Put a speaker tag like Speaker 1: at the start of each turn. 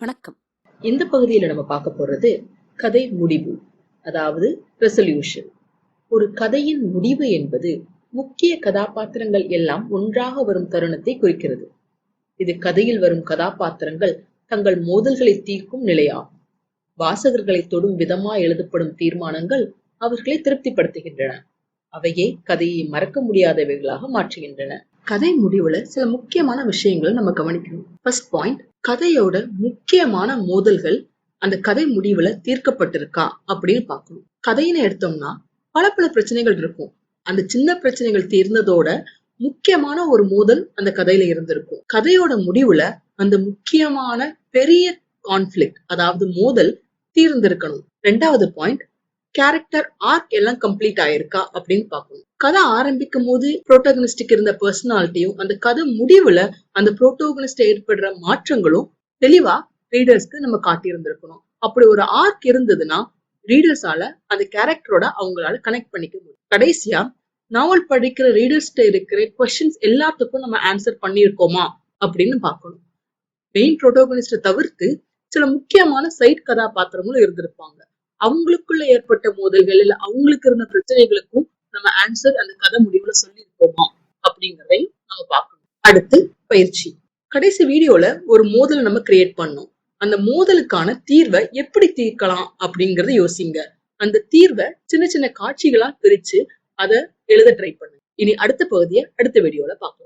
Speaker 1: வணக்கம்.
Speaker 2: இந்த பகுதியில நம்ம பார்க்க போறது கதை முடிவு அதாவது ரெசல்யூஷன் ஒரு கதையின் முடிவு என்பது முக்கிய கதாபாத்திரங்கள் எல்லாம் ஒன்றாக வரும் தருணத்தை குறிக்கிறது. இது கதையில் வரும் கதாபாத்திரங்கள் தங்கள் மோதல்களை தீர்க்கும் நிலையாகும். வாசகர்களை தொடும் விதமா எழுதப்படும் தீர்மானங்கள் அவர்களை திருப்திப்படுத்துகின்றன. அவையே கதையை மறக்க முடியாதவைகளாக மாற்றுகின்றன. கதை முடிவுல சில முக்கியமான விஷயங்களை நம்ம கவனிக்கணும். ஃபர்ஸ்ட் பாயிண்ட் கதையோட முக்கியமான மோதல்கள் அந்த கதை முடிவுல தீர்க்கப்பட்டிருக்கா அப்படின்னு பார்க்கணும். கதையினை எடுத்தோம்னா பல பல பிரச்சனைகள் இருக்கும். அந்த சின்ன பிரச்சனைகள் தீர்ந்ததோட முக்கியமான ஒரு மோதல் அந்த கதையில இருந்திருக்கும். கதையோட முடிவுல அந்த முக்கியமான பெரிய கான்ஃபிளிக் அதாவது மோதல் தீர்ந்திருக்கணும். ரெண்டாவது பாயிண்ட் கேரக்டர் ஆர்க் எல்லாம் கம்ப்ளீட் ஆயிருக்கா அப்படின்னு பார்க்கணும் கதை ஆரம்பிக்கும் போது புரோட்டோகனிஸ்டுக்கு இருந்த பர்சனாலிட்டியும் அந்த கதை முடிவுல அந்த புரோட்டோகனிஸ்ட் ஏற்படுற மாற்றங்களும் தெளிவா ரீடர்ஸ்க்கு நம்ம காட்டியிருந்திருக்கணும். அப்படி ஒரு ஆர்க் இருந்ததுன்னா ரீடர்ஸால அந்த கேரக்டரோட அவங்களால கனெக்ட் பண்ணிக்க முடியும். கடைசியா நாவல் படிக்கிற ரீடர்ஸ்கிட்ட இருக்கிற கொஸ்டின்ஸ் எல்லாத்துக்கும் நம்ம ஆன்சர் பண்ணியிருக்கோமா அப்படின்னு பார்க்கணும். மெயின் புரோட்டோகனிஸ்ட தவிர்த்து சில முக்கியமான சைட் கதாபாத்திரங்களும் இருந்திருப்பாங்க. அவங்களுக்குள்ள ஏற்பட்ட மோதல்கள் இல்ல அவங்களுக்கு இருந்த பிரச்சனைகளுக்கும் நம்ம ஆன்சர் அந்த கதை முடிவுல சொல்லியிருக்கோமா அப்படிங்கிறதையும் நம்ம பார்க்கணும். அடுத்து பயிற்சி. கடைசி வீடியோல ஒரு மோதலை நம்ம கிரியேட் பண்ணோம். அந்த மோதலுக்கான தீர்வை எப்படி தீர்க்கலாம் அப்படிங்கறத யோசிங்க. அந்த தீர்வை சின்ன சின்ன காட்சிகளா பிரிச்சு அதை எழுத ட்ரை பண்ணுங்க. இனி அடுத்த பகுதியை அடுத்த வீடியோல பார்க்கலாம்